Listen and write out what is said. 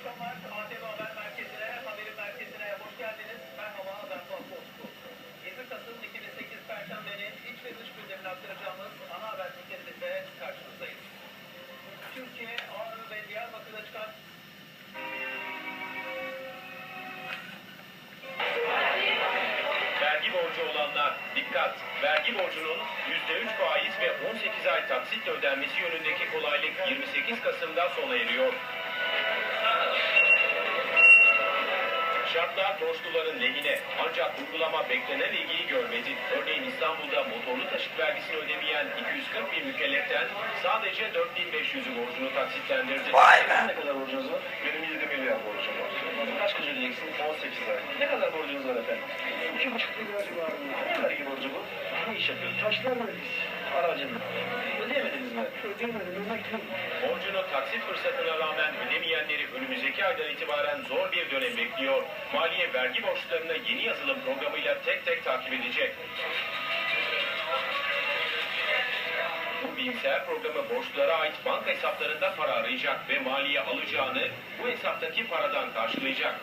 akşamlar ATV Haber Merkezi'ne, Haberin Merkezi'ne hoş geldiniz. Merhaba, ben Fatih 7 Kasım 2008 Perşembe'nin iç ve dış gündemini aktaracağımız ana haber bültenimizde karşınızdayız. Türkiye, Ağrı ve Diyarbakır'da çıkan Vergi borcu olanlar dikkat! Vergi borcunun %3 faiz ve 18 ay taksit ödenmesi yönündeki kolaylık 28 Kasım'dan sona eriyor. Şartlar borçluların lehine ancak uygulama beklenen ilgiyi görmedi. Örneğin İstanbul'da motorlu taşıt vergisini ödemeyen 240 bin mükelleften sadece 4500'ü borcunu taksitlendirdi. Vay be. Ne kadar borcunuz var? Benim 7 milyar borcum var. Kaç kız ödeyeceksiniz? 18 ay. Ne kadar borcunuz var efendim? 2,5 milyar civarında. Ne vergi borcu bu? Ne iş yapıyorsunuz? Taşlarla biz Aracın. Ödeyemediniz mi? ödeyemedim. Borcunu taksit fırsatına rağmen ödemeyenleri önümüzdeki aydan itibaren zor bir dönem bekliyor. Maliye vergi borçlarını yeni yazılım programıyla tek tek takip edecek. Bu bilgisayar programı borçlulara ait banka hesaplarında para arayacak ve maliye alacağını bu hesaptaki paradan karşılayacak.